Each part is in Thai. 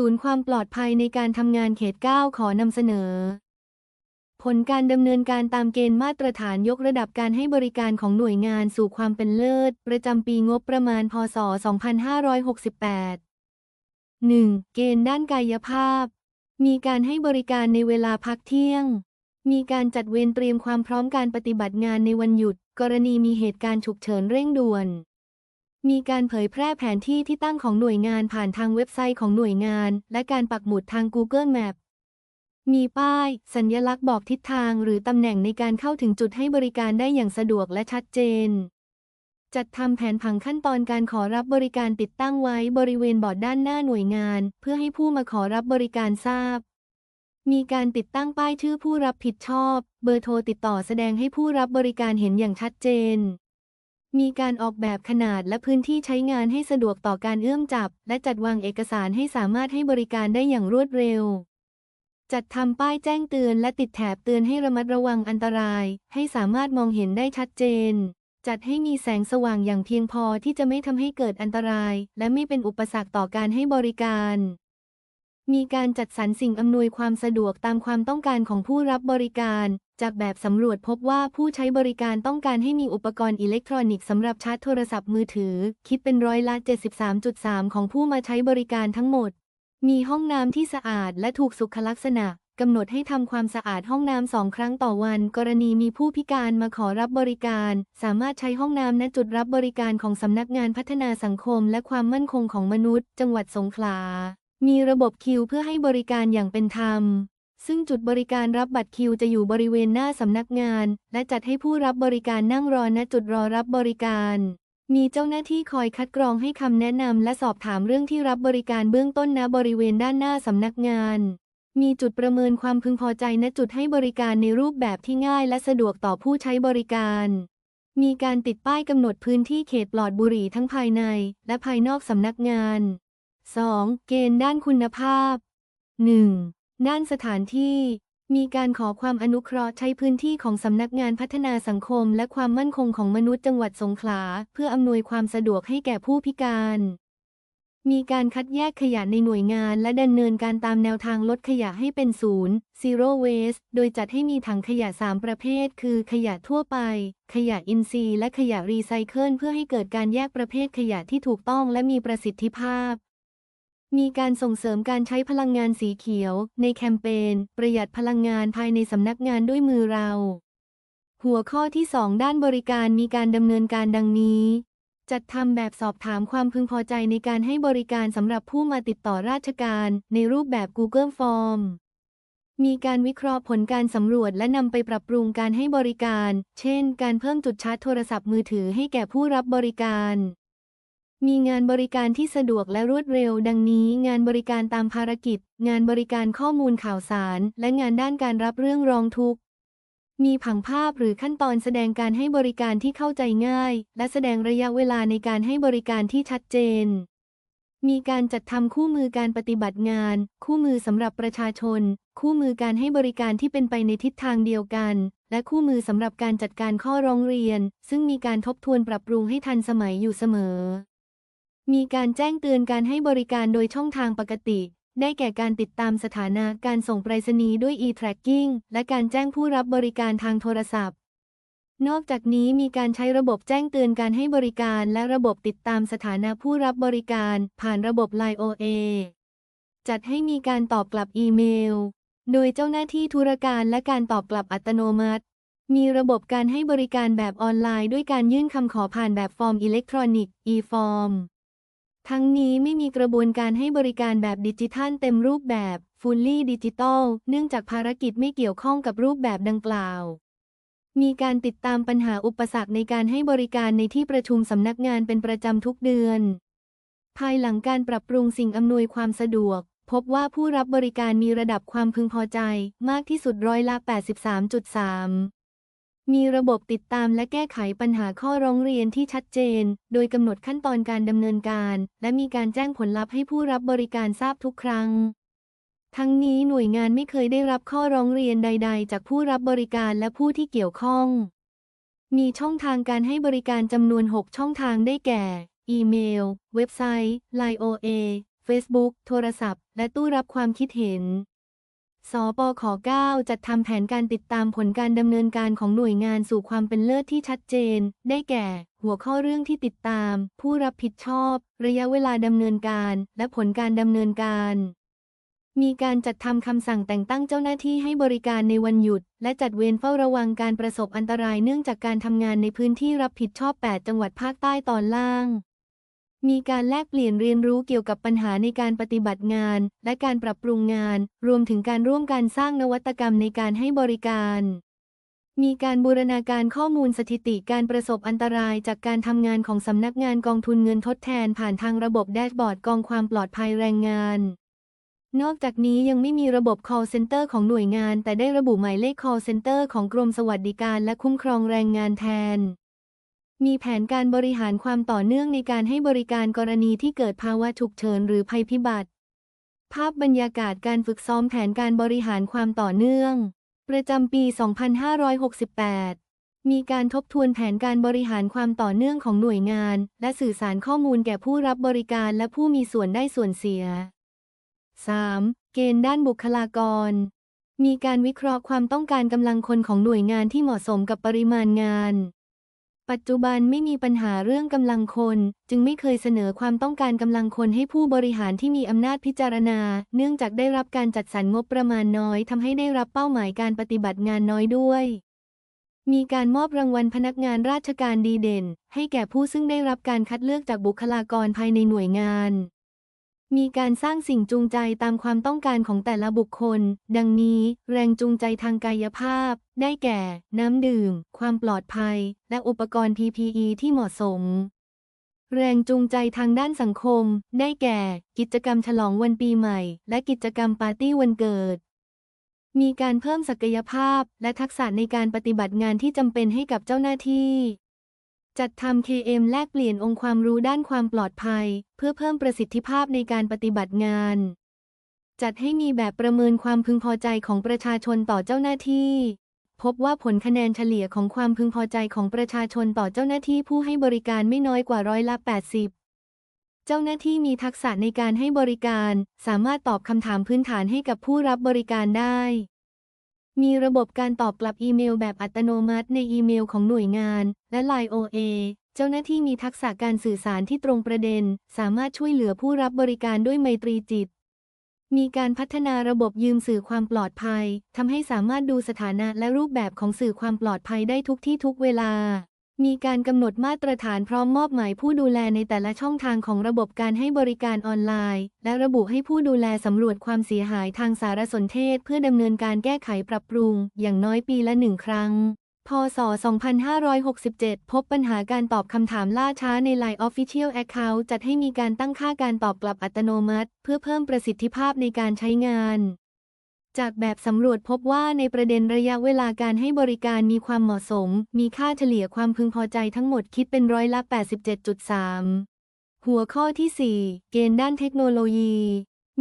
ศูนย์ความปลอดภัยในการทำงานเขต 9 ขอนำเสนอ ผลการดำเนินการตามเกณฑ์มาตรฐานยกระดับการให้บริการของหน่วยงานสู่ความเป็นเลิศ ประจำปีงบประมาณ พศ 2568 1. เกณฑ์ด้านกายภาพ มีการให้บริการในเวลาพักเที่ยง มีการจัดเวรเตรียมความพร้อมการปฏิบัติงานในวันหยุด กรณีมีเหตุการณ์ฉุกเฉินเร่งด่วน มีการเผยแพร่แผนที่ที่ตั้งของหน่วยงานผ่านทางเว็บไซต์ของหน่วยงาน และการปักหมุดทาง Google Map มีป้าย สัญลักษณ์บอกทิศทางหรือตำแหน่งในการเข้าถึงจุดให้บริการได้อย่างสะดวกและชัดเจน จัดทำแผนผังขั้นตอนการขอรับบริการติดตั้งไว้บริเวณบอร์ดด้านหน้าหน่วยงาน เพื่อให้ผู้มาขอรับบริการทราบ มีการติดตั้งป้ายชื่อผู้รับผิดชอบ เบอร์โทรติดต่อแสดงให้ผู้รับบริการเห็นอย่างชัดเจน มีการออกแบบขนาดและพื้นที่ใช้งานให้สะดวกต่อการเอื้อมจับ และจัดวางเอกสารให้สามารถให้บริการได้อย่างรวดเร็ว จัดทำป้ายแจ้งเตือนและติดแถบเตือนให้ระมัดระวังอันตราย ให้สามารถมองเห็นได้ชัดเจน จัดให้มีแสงสว่างอย่างเพียงพอที่จะไม่ทำให้เกิดอันตราย และไม่เป็นอุปสรรคต่อการให้บริการ มีการจัดสรรสิ่งอำนวยความสะดวกตามความต้องการของผู้รับบริการ จากแบบสำรวจพบว่าผู้ใช้บริการต้องการให้มีอุปกรณ์อิเล็กทรอนิกส์สำหรับชาร์จโทรศัพท์มือถือ คิดเป็นร้อยละ 73.3 ของผู้มาใช้บริการทั้งหมด มีห้องน้ำที่สะอาดและถูกสุขลักษณะกำหนดให้ทำความสะอาดห้องน้ำสองครั้งต่อวัน กรณีมีผู้พิการมาขอรับบริการ สามารถใช้ห้องน้ำณจุดรับบริการของสำนักงานพัฒนาสังคมและความมั่นคงของมนุษย์ จังหวัดสงขลา มีระบบคิวเพื่อให้บริการอย่างเป็นธรรม ซึ่งจุดบริการรับบัตรคิวจะอยู่บริเวณหน้าสำนักงาน และจัดให้ผู้รับบริการนั่งรอณจุดรอรับบริการ มีเจ้าหน้าที่คอยคัดกรองให้คำแนะนำและสอบถามเรื่องที่รับบริการเบื้องต้นณบริเวณด้านหน้าสำนักงาน มีจุดประเมินความพึงพอใจณจุดให้บริการในรูปแบบที่ง่ายและสะดวกต่อผู้ใช้บริการมีการติดป้ายกำหนดพื้นที่เขตปลอดบุหรี่ทั้งภายในและภายนอกสำนักงาน 2. เกณฑ์ด้านคุณภาพ 1. ด้านสถานที่ มีการขอความอนุเคราะห์ใช้พื้นที่ของสำนักงานพัฒนาสังคมและความมั่นคงของมนุษย์จังหวัดสงขลา เพื่ออำนวยความสะดวกให้แก่ผู้พิการ มีการคัดแยกขยะในหน่วยงานและดำเนินการตามแนวทางลดขยะให้เป็นศูนย์ zero waste โดยจัดให้มีถังขยะ 3 ประเภท คือขยะทั่วไป ขยะอินทรีย์และขยะรีไซเคิลเพื่อให้เกิดการแยกประเภทขยะที่ถูกต้องและมีประสิทธิภาพ มีการส่งเสริมการใช้พลังงานสีเขียว ในแคมเปญประหยัดพลังงานภายในสำนักงานด้วยมือเรา หัวข้อที่ 2 ด้านบริการมีการดำเนินการดังนี้ จัดทำแบบสอบถามความพึงพอใจในการให้บริการสำหรับผู้มาติดต่อราชการ ในรูปแบบ Google Form มีการวิเคราะห์ผลการสำรวจและนำไปปรับปรุงการให้บริการ เช่น การเพิ่มจุดชาร์จโทรศัพท์มือถือให้แก่ผู้รับบริการ มีงานบริการที่สะดวกและรวดเร็ว ดังนี้ งานบริการตามภารกิจ งานบริการข้อมูลข่าวสาร และงานด้านการรับเรื่องร้องทุกข์ มีผังภาพหรือขั้นตอนแสดงการให้บริการที่เข้าใจง่าย และแสดงระยะเวลาในการให้บริการที่ชัดเจน มีการจัดทำคู่มือการปฏิบัติงาน คู่มือสำหรับประชาชน คู่มือการให้บริการที่เป็นไปในทิศทางเดียวกัน และคู่มือสำหรับการจัดการข้อร้องเรียน ซึ่งมีการทบทวนปรับปรุงให้ทันสมัยอยู่เสมอ มีการแจ้งเตือนการให้บริการโดยช่องทางปกติ ได้แก่การติดตามสถานะการส่งไปรษณีย์ด้วย e-tracking และการแจ้งผู้รับบริการทางโทรศัพท์ นอกจากนี้มีการใช้ระบบแจ้งเตือนการให้บริการและระบบติดตามสถานะผู้รับบริการ ผ่านระบบ Line OA จัดให้มีการตอบกลับอีเมล โดยเจ้าหน้าที่ธุรการและการตอบกลับอัตโนมัติ มีระบบการให้บริการแบบออนไลน์ด้วยการยื่นคำขอผ่านแบบฟอร์มอิเล็กทรอนิกส์ e-form ทั้งนี้ไม่มีกระบวนการให้บริการแบบดิจิทัลเต็มรูปแบบ fully digital เนื่องจากภารกิจไม่เกี่ยวข้องกับรูปแบบดังกล่าว มีการติดตามปัญหาอุปสรรคในการให้บริการในที่ประชุมสำนักงานเป็นประจำทุกเดือน ภายหลังการปรับปรุงสิ่งอำนวยความสะดวก พบว่าผู้รับบริการมีระดับความพึงพอใจมากที่สุดร้อยละ 83.3 มีระบบติดตามและแก้ไขปัญหาข้อร้องเรียนที่ชัดเจน โดยกำหนดขั้นตอนการดำเนินการ และมีการแจ้งผลลัพธ์ให้ผู้รับบริการทราบทุกครั้ง ทั้งนี้หน่วยงานไม่เคยได้รับข้อร้องเรียนใด ๆ จากผู้รับบริการและผู้ที่เกี่ยวข้อง มีช่องทางการให้บริการจำนวน 6 ช่องทางได้แก่ อีเมล เว็บไซต์ Line OA Facebook โทรศัพท์ และตู้รับความคิดเห็น สปข9จัดทำแผนการติดตามผลการดำเนินการของหน่วยงานสู่ความเป็นเลิศที่ชัดเจน ได้แก่ หัวข้อเรื่องที่ติดตาม ผู้รับผิดชอบ ระยะเวลาดำเนินการ และผลการดำเนินการ มีการจัดทำคำสั่งแต่งตั้งเจ้าหน้าที่ให้บริการในวันหยุด และจัดเวรเฝ้าระวังการประสบอันตรายเนื่องจากการทำงานในพื้นที่รับผิดชอบ 8 จังหวัดภาคใต้ตอนล่าง มีการแลกเปลี่ยนเรียนรู้เกี่ยวกับปัญหาในการปฏิบัติงาน และการปรับปรุงงาน รวมถึงการร่วมการสร้างนวัตกรรมในการให้บริการ มีการบูรณาการข้อมูลสถิติการประสบอันตรายจากการทำงานของสำนักงานกองทุนเงินทดแทนผ่านทางระบบแดชบอร์ดกองความปลอดภัยแรงงาน นอกจากนี้ยังไม่มีระบบ call center ของหน่วยงาน แต่ได้ระบุหมายเลข call center ของกรมสวัสดิการและคุ้มครองแรงงานแทน มีแผนการบริหารความต่อเนื่องในการให้บริการกรณีที่เกิดภาวะฉุกเฉินหรือภัยพิบัติ ภาพบรรยากาศการฝึกซ้อมแผนการบริหารความต่อเนื่อง ประจำปี 2568 มีการทบทวนแผนการบริหารความต่อเนื่องของหน่วยงาน และสื่อสารข้อมูลแก่ผู้รับบริการและผู้มีส่วนได้ส่วนเสีย 3. เกณฑ์ด้านบุคลากร มีการวิเคราะห์ความต้องการกำลังคนของหน่วยงานที่เหมาะสมกับปริมาณงาน ปัจจุบันไม่มีปัญหาเรื่องกำลังคน จึงไม่เคยเสนอความต้องการกำลังคนให้ผู้บริหารที่มีอำนาจพิจารณา เนื่องจากได้รับการจัดสรรงบประมาณน้อยทำให้ได้รับเป้าหมายการปฏิบัติงานน้อยด้วย มีการมอบรางวัลพนักงานราชการดีเด่น ให้แก่ผู้ซึ่งได้รับการคัดเลือกจากบุคลากรภายในหน่วยงาน มีการสร้างสิ่งจูงใจตามความต้องการของแต่ละบุคคล ดังนี้ แรงจูงใจทางกายภาพ ได้แก่ น้ำดื่ม ความปลอดภัย และอุปกรณ์ PPE ที่เหมาะสม แรงจูงใจทางด้านสังคม ได้แก่ กิจกรรมฉลองวันปีใหม่ และกิจกรรมปาร์ตี้วันเกิด มีการเพิ่มศักยภาพ และทักษะในการปฏิบัติงานที่จำเป็นให้กับเจ้าหน้าที่ จัดทำ KM แลกเปลี่ยนองค์ความรู้ด้านความปลอดภัย เพื่อเพิ่มประสิทธิภาพในการปฏิบัติงาน จัดให้มีแบบประเมินความพึงพอใจของประชาชนต่อเจ้าหน้าที่ พบว่าผลคะแนนเฉลี่ยของความพึงพอใจของประชาชนต่อเจ้าหน้าที่ผู้ให้บริการไม่น้อยกว่าร้อยละ 80 เจ้าหน้าที่มีทักษะในการให้บริการ สามารถตอบคำถามพื้นฐานให้กับผู้รับบริการได้ มีระบบการตอบกลับอีเมลแบบอัตโนมัติในอีเมลของหน่วยงาน และ Line OA เจ้าหน้าที่มีทักษะการสื่อสารที่ตรงประเด็น สามารถช่วยเหลือผู้รับบริการด้วยไมตรีจิต มีการพัฒนาระบบยืมสื่อความปลอดภัยทำให้สามารถดูสถานะและรูปแบบของสื่อความปลอดภัยได้ทุกที่ทุกเวลา มีการกำหนดมาตรฐานพร้อมมอบหมายผู้ดูแลในแต่ละช่องทางของระบบการให้บริการออนไลน์ และระบุให้ผู้ดูแลสำรวจความเสียหายทางสารสนเทศ เพื่อดำเนินการแก้ไขปรับปรุง อย่างน้อยปีละหนึ่งครั้ง พศ 2567 พบปัญหาการตอบคำถามล่าช้าใน Line Official Account จัดให้มีการตั้งค่าการตอบกลับอัตโนมัติ เพื่อเพิ่มประสิทธิภาพในการใช้งาน จากแบบสำรวจพบว่าในประเด็นระยะเวลาการให้บริการมีความเหมาะสม มีค่าเฉลี่ยความพึงพอใจทั้งหมดคิดเป็นร้อยละ 87.3 หัวข้อที่ 4 เกณฑ์ด้านเทคโนโลยี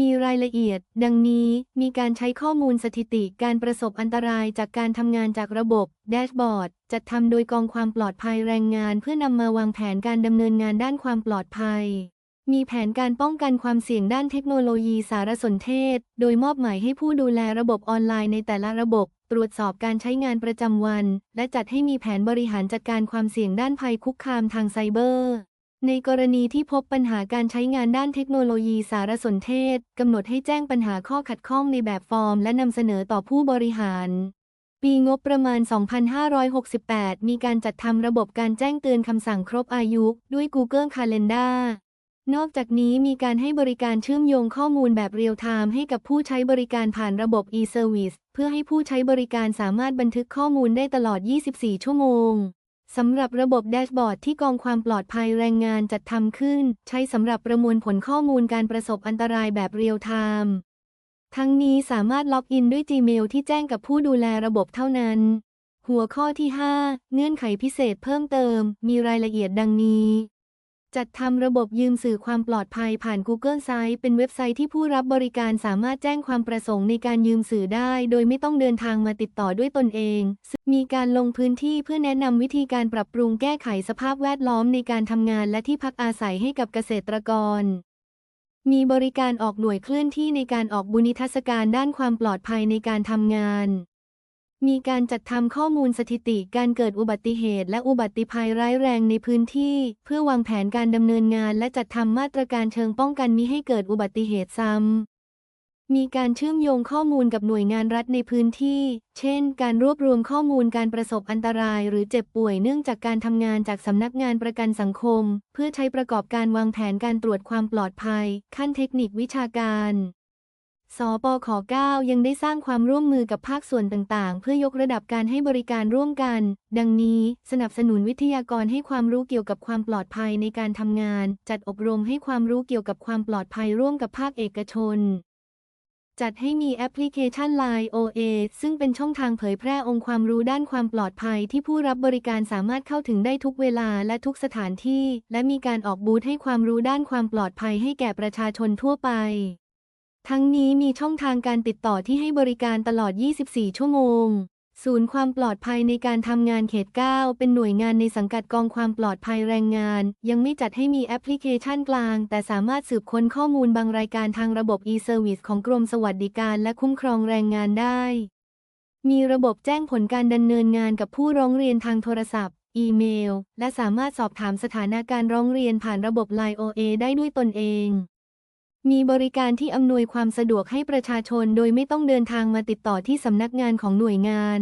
มีรายละเอียด ดังนี้ มีการใช้ข้อมูลสถิติการประสบอันตรายจากการทำงานจากระบบ แดชบอร์ด จัดทำโดยกองความปลอดภัยแรงงาน เพื่อนำมาวางแผนการดำเนินงานด้านความปลอดภัย มีแผนการป้องกันความเสี่ยงด้านเทคโนโลยีสารสนเทศ โดยมอบหมายให้ผู้ดูแลระบบออนไลน์ในแต่ละระบบ ตรวจสอบการใช้งานประจำวัน และจัดให้มีแผนบริหารจัดการความเสี่ยงด้านภัยคุกคามทางไซเบอร์ ในกรณีที่พบปัญหาการใช้งานด้านเทคโนโลยีสารสนเทศ กำหนดให้แจ้งปัญหาข้อขัดข้องในแบบฟอร์ม และนำเสนอต่อผู้บริหารปีงบประมาณ 2568 มีการจัดทำระบบการแจ้งเตือนคำสั่งครบอายุ ด้วย Google Calendar นอกจากนี้มีการให้บริการเชื่อมโยงข้อมูลแบบเรียลไทม์ให้กับผู้ใช้บริการผ่านระบบ e-service เพื่อให้ผู้ใช้บริการสามารถบันทึกข้อมูลได้ตลอด 24 ชั่วโมงสำหรับระบบแดชบอร์ดที่กองความปลอดภัยแรงงานจัดทำขึ้น ใช้สำหรับประมวลผลข้อมูลการประสบอันตรายแบบเรียลไทม์ทั้งนี้สามารถล็อกอินด้วย Gmail ที่แจ้งกับผู้ดูแลระบบเท่านั้น หัวข้อที่ 5 เงื่อนไขพิเศษเพิ่มเติม มีรายละเอียดดังนี้ จัดทำระบบยืมสื่อความปลอดภัยผ่าน Google Site เป็นเว็บไซต์ที่ผู้รับบริการสามารถแจ้งความประสงค์ในการยืมสื่อได้ โดยไม่ต้องเดินทางมาติดต่อด้วยตนเองซึ่งมีการลงพื้นที่เพื่อแนะนำวิธีการปรับปรุงแก้ไขสภาพแวดล้อมในการทำงานและที่พักอาศัยให้กับเกษตรกร มีบริการออกหน่วยเคลื่อนที่ในการออกบุญนิทรรศการด้านความปลอดภัยในการทำงาน มีการจัดทำข้อมูลสถิติการเกิดอุบัติเหตุ และอุบัติภัยร้ายแรงในพื้นที่ เพื่อวางแผนการดำเนินงาน และจัดทำมาตรการเชิงป้องกันมิให้เกิดอุบัติเหตุซ้ำ มีการเชื่อมโยงข้อมูลกับหน่วยงานรัฐในพื้นที่ เช่น การรวบรวมข้อมูลการประสบอันตราย หรือเจ็บป่วยเนื่องจากการทำงานจากสำนักงานประกันสังคม เพื่อใช้ประกอบการวางแผนการตรวจความปลอดภัย ขั้นเทคนิควิชาการ สปข9ยังได้สร้างความร่วมมือกับภาคส่วนต่างๆ เพื่อยกระดับการให้บริการร่วมกัน ดังนี้ สนับสนุนวิทยากรให้ความรู้เกี่ยวกับความปลอดภัยในการทำงาน จัดอบรมให้ความรู้เกี่ยวกับความปลอดภัยร่วมกับภาคเอกชน จัดให้มีแอปพลิเคชัน Line OA ซึ่งเป็นช่องทางเผยแพร่องค์ความรู้ด้านความปลอดภัยที่ผู้รับบริการสามารถเข้าถึงได้ทุกเวลาและทุกสถานที่ และมีการออกบูธให้ความรู้ด้านความปลอดภัยให้แก่ประชาชนทั่วไป ทั้งนี้มีช่องทางการติดต่อที่ให้บริการตลอด 24 ชั่วโมง ศูนย์ความปลอดภัยในการทำงานเขต 9 เป็นหน่วยงานในสังกัดกองความปลอดภัยแรงงาน ยังไม่จัดให้มีแอปพลิเคชันกลาง แต่สามารถสืบค้นข้อมูลบางรายการทางระบบ e-service ของกรมสวัสดิการและคุ้มครองแรงงานได้ มีระบบแจ้งผลการดำเนินงานกับผู้ร้องเรียนทางโทรศัพท์ อีเมล และสามารถสอบถามสถานาการร้องเรียนผ่านระบบ Line OA ได้ด้วยตนเอง มีบริการที่อำนวยความสะดวกให้ประชาชนโดยไม่ต้องเดินทางมาติดต่อที่สำนักงานของหน่วยงาน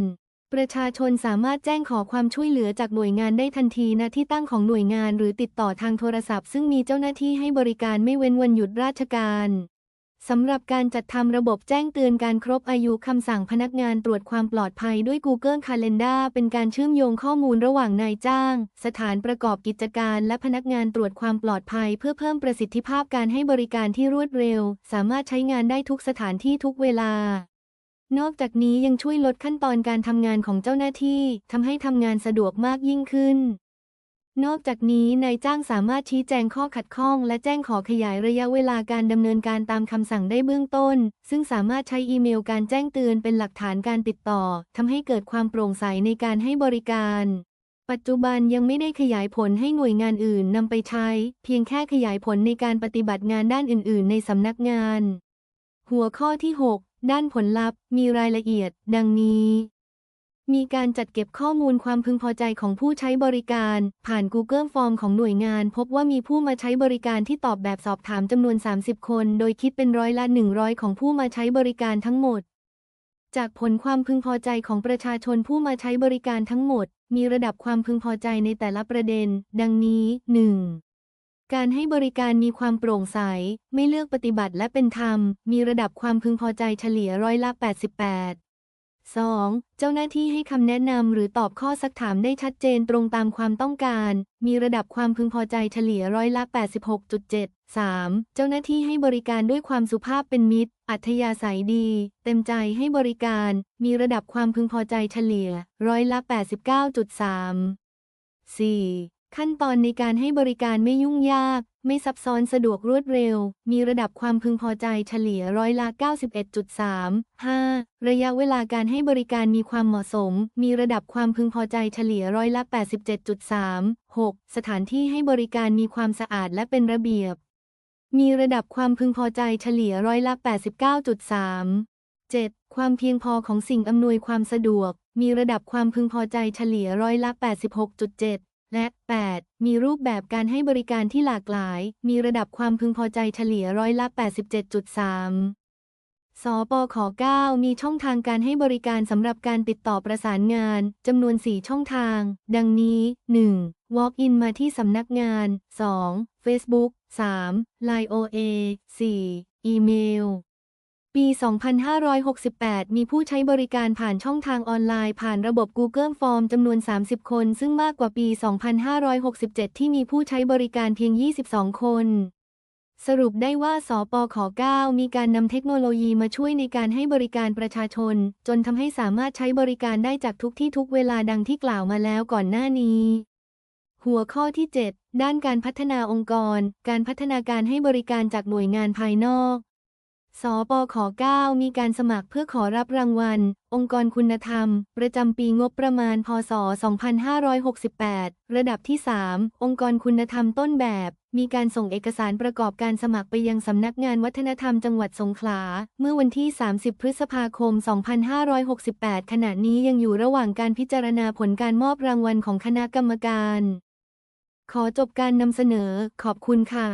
ประชาชนสามารถแจ้งขอความช่วยเหลือจากหน่วยงานได้ทันทีณที่ตั้งของหน่วยงานหรือติดต่อทางโทรศัพท์ ซึ่งมีเจ้าหน้าที่ให้บริการไม่เว้นวันหยุดราชการ สำหรับการจัดทำระบบแจ้งเตือนการครบอายุคำสั่งพนักงานตรวจความปลอดภัยด้วย Google Calendar เป็นการเชื่อมโยงข้อมูลระหว่างนายจ้าง สถานประกอบกิจการ และพนักงานตรวจความปลอดภัย เพื่อเพิ่มประสิทธิภาพการให้บริการที่รวดเร็ว สามารถใช้งานได้ทุกสถานที่ทุกเวลา นอกจากนี้ยังช่วยลดขั้นตอนการทำงานของเจ้าหน้าที่ทำให้ทำงานสะดวกมากยิ่งขึ้น นอกจากนี้นายจ้างสามารถชี้แจงข้อขัดข้อง และแจ้งขอขยายระยะเวลาการดำเนินการตามคำสั่งได้เบื้องต้น ซึ่งสามารถใช้อีเมลการแจ้งเตือนเป็นหลักฐานการติดต่อทำให้เกิดความโปร่งใสในการให้บริการ ปัจจุบันยังไม่ได้ขยายผลให้หน่วยงานอื่นนำไปใช้ เพียงแค่ขยายผลในการปฏิบัติงานด้านอื่น ๆ ในสำนักงาน หัวข้อที่ 6 ด้านผลลัพธ์ มีรายละเอียด ดังนี้ มีการจัดเก็บข้อมูลความพึงพอใจของผู้ใช้บริการ ผ่าน Google Form ของหน่วยงาน พบว่ามีผู้มาใช้บริการที่ตอบแบบสอบถามจำนวน 30 คน โดยคิดเป็นร้อยละ 100 ของผู้มาใช้บริการทั้งหมด จากผลความพึงพอใจของประชาชนผู้มาใช้บริการทั้งหมด มีระดับความพึงพอใจในแต่ละประเด็น ดังนี้ 1. การให้บริการมีความโปร่งใส ไม่เลือกปฏิบัติและเป็นธรรม มีระดับความพึงพอใจเฉลี่ยร้อยละ 88 2. เจ้าหน้าที่ให้คำแนะนำหรือตอบข้อสักถามได้ชัดเจนตรงตามความต้องการ มีระดับความพึงพอใจเฉลี่ยร้อยละ 86.7 3. เจ้าหน้าที่ให้บริการด้วยความสุภาพเป็นมิตร อัธยาศัยดี เต็มใจให้บริการ มีระดับความพึงพอใจเฉลี่ยร้อยละ 89.3 4. ขั้นตอนในการให้บริการไม่ยุ่งยาก ไม่ซับซ้อนสะดวกรวดเร็ว มีระดับความพึงพอใจเฉลี่ยร้อยละ 91.3 5. ระยะเวลาการให้บริการมีความเหมาะสม มีระดับความพึงพอใจเฉลี่ยร้อยละ 87.3 6. สถานที่ให้บริการมีความสะอาดและเป็นระเบียบ มีระดับความพึงพอใจเฉลี่ยร้อยละ 89.3 7. ความเพียงพอของสิ่งอำนวยความสะดวก มีระดับความพึงพอใจเฉลี่ยร้อยละ 86.7 และ 8. มีรูปแบบการให้บริการที่หลากหลาย มีระดับความพึงพอใจเฉลี่ยร้อยละ 87.3สปข9มีช่องทางการให้บริการสำหรับการติดต่อประสานงานจำนวน 4 ช่องทาง ดังนี้ 1. Walk-in มาที่สำนักงาน 2. Facebook 3. Line OA 4. อีเมล ปี 2568 มีผู้ใช้บริการผ่านช่องทางออนไลน์ผ่านระบบ Google Form จำนวน 30 คน ซึ่งมากกว่าปี 2567 ที่มีผู้ใช้บริการเพียง 22 คน สรุปได้ว่า สปข9มีการนำเทคโนโลยีมาช่วยในการให้บริการประชาชน จนทำให้สามารถใช้บริการได้จากทุกที่ทุกเวลาดังที่กล่าวมาแล้วก่อนหน้านี้หัวข้อที่ 7 ด้านการพัฒนาองค์กร การพัฒนาการให้บริการจากหน่วยงานภายนอก สปข9มีการสมัครเพื่อขอรับรางวัล องค์กรคุณธรรม ประจำปีงบประมาณ พศ 2568 ระดับที่ 3 องค์กรคุณธรรมต้นแบบ มีการส่งเอกสารประกอบการสมัครไปยังสำนักงานวัฒนธรรมจังหวัดสงขลา เมื่อวันที่ 30 พฤษภาคม 2568 ขณะนี้ยังอยู่ระหว่างการพิจารณาผลการมอบรางวัลของคณะกรรมการ ขอจบการนำเสนอ ขอบคุณค่ะ